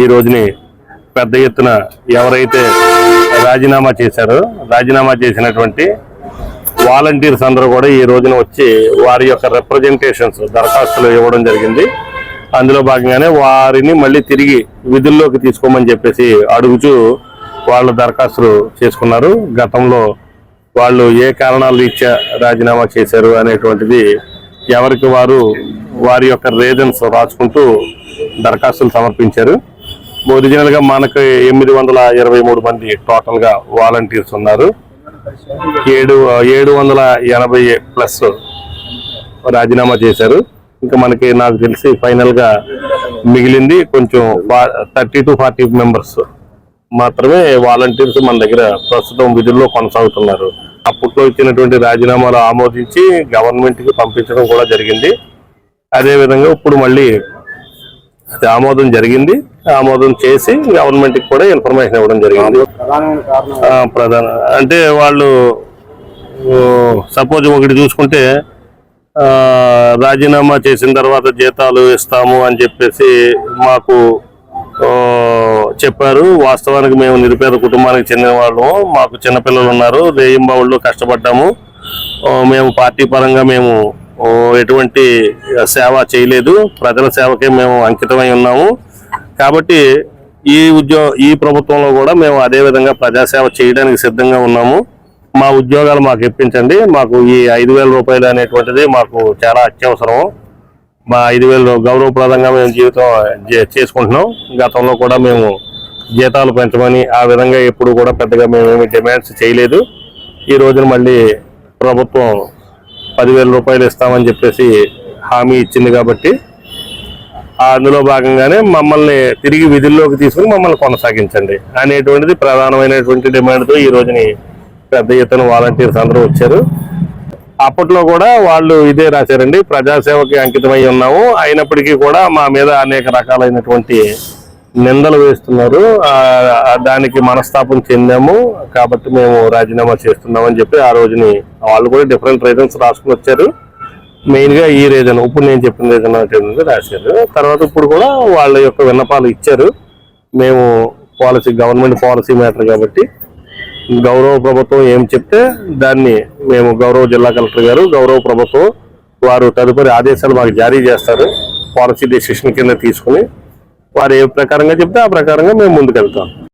ఈ రోజుని పెద్ద ఎత్తున ఎవరైతే రాజీనామా చేశారో రాజీనామా చేసినటువంటి వాలంటీర్స్ అందరూ కూడా ఈ రోజున వచ్చి వారి యొక్క రిప్రజెంటేషన్స్ దరఖాస్తులు ఇవ్వడం జరిగింది. అందులో భాగంగానే వారిని మళ్ళీ తిరిగి విధుల్లోకి తీసుకోమని చెప్పేసి అడుగుచూ వాళ్ళు దరఖాస్తులు చేసుకున్నారు. గతంలో వాళ్ళు ఏ కారణాలు రీత్యా రాజీనామా చేశారు అనేటువంటిది ఎవరికి వారు వారి యొక్క రీజన్స్ రాసుకుంటూ దరఖాస్తులు సమర్పించారు. ఒరిజినల్గా మనకు ఎనిమిది వందల ఇరవై మూడు మంది టోటల్గా వాలంటీర్స్ ఉన్నారు. ఏడు ఏడు వందల ఎనభై ప్లస్ రాజీనామా చేశారు. ఇంకా మనకి నాకు తెలిసి ఫైనల్గా మిగిలింది కొంచెం థర్టీ టు ఫార్టీ మెంబర్స్ మాత్రమే వాలంటీర్స్ మన దగ్గర ప్రస్తుతం విధుల్లో కొనసాగుతున్నారు. అప్పట్లో ఇచ్చినటువంటి రాజీనామాలు ఆమోదించి గవర్నమెంట్కి పంపించడం కూడా జరిగింది. అదేవిధంగా ఇప్పుడు మళ్ళీ ఆమోదం జరిగింది. ఆమోదం చేసి గవర్నమెంట్కి కూడా ఇన్ఫర్మేషన్ ఇవ్వడం జరిగింది. ప్రధాన అంటే వాళ్ళు సపోజ్ ఒకటి చూసుకుంటే రాజీనామా చేసిన తర్వాత జీతాలు ఇస్తాము అని చెప్పేసి మాకు చెప్పారు. వాస్తవానికి మేము నిరుపేద కుటుంబానికి చెందిన వాళ్ళము. మాకు చిన్నపిల్లలు ఉన్నారు. రేయింబావుల్లో కష్టపడ్డాము. మేము పార్టీ పరంగా మేము ఎటువంటి సేవ చేయలేదు. ప్రజల సేవకే మేము అంకితమై ఉన్నాము. కాబట్టి ఈ ఉద్యో ఈ ప్రభుత్వంలో కూడా మేము అదే విధంగా ప్రజాసేవ చేయడానికి సిద్ధంగా ఉన్నాము. మా ఉద్యోగాలు మాకు ఇప్పించండి. మాకు ఈ ఐదు వేల రూపాయలు అనేటువంటిది మాకు చాలా అత్యవసరం. మా ఐదు వేలు గౌరవప్రదంగా మేము జీవితం చే- చేసుకుంటున్నాం. గతంలో కూడా మేము జీతాలు పెంచమని ఆ విధంగా ఎప్పుడు కూడా పెద్దగా మేమేమి డిమాండ్స్ చేయలేదు. ఈ రోజున మళ్ళీ ప్రభుత్వం పదివేల రూపాయలు ఇస్తామని చెప్పేసి హామీ ఇచ్చింది కాబట్టి అందులో భాగంగానే మమ్మల్ని తిరిగి విధుల్లోకి తీసుకుని మమ్మల్ని కొనసాగించండి అనేటువంటిది ప్రధానమైనటువంటి డిమాండ్తో ఈ రోజుని పెద్ద ఎత్తున వాలంటీర్స్ అందరూ వచ్చారు. అప్పట్లో కూడా వాళ్ళు ఇదే రాశారండి ప్రజాసేవకి అంకితమై ఉన్నాము. అయినప్పటికీ కూడా మా మీద అనేక రకాలైనటువంటి నిందలు వేస్తున్నారు. దానికి మనస్తాపం చెందాము. కాబట్టి మేము రాజీనామా చేస్తున్నామని చెప్పి ఆ రోజుని వాళ్ళు కూడా డిఫరెంట్ రీజన్స్ రాసుకుని వచ్చారు. మెయిన్గా ఈ రీజన్ ఇప్పుడు నేను చెప్పిన రీజన్ అంటే రాశారు. తర్వాత ఇప్పుడు కూడా వాళ్ళ యొక్క విన్నపాలు ఇచ్చారు. మేము పాలసీ గవర్నమెంట్ పాలసీ మ్యాటర్ కాబట్టి గౌరవ ప్రభుత్వం ఏం చెప్తే దాన్ని మేము గౌరవ జిల్లా కలెక్టర్ గారు గౌరవ ప్రభుత్వం వారు తదుపరి ఆదేశాలు మాకు జారీ చేస్తారు. పాలసీ డెసిషన్ కింద తీసుకుని వారు ఏ ప్రకారంగా చెప్తే ఆ ప్రకారంగా మేము ముందుకెళ్తాం.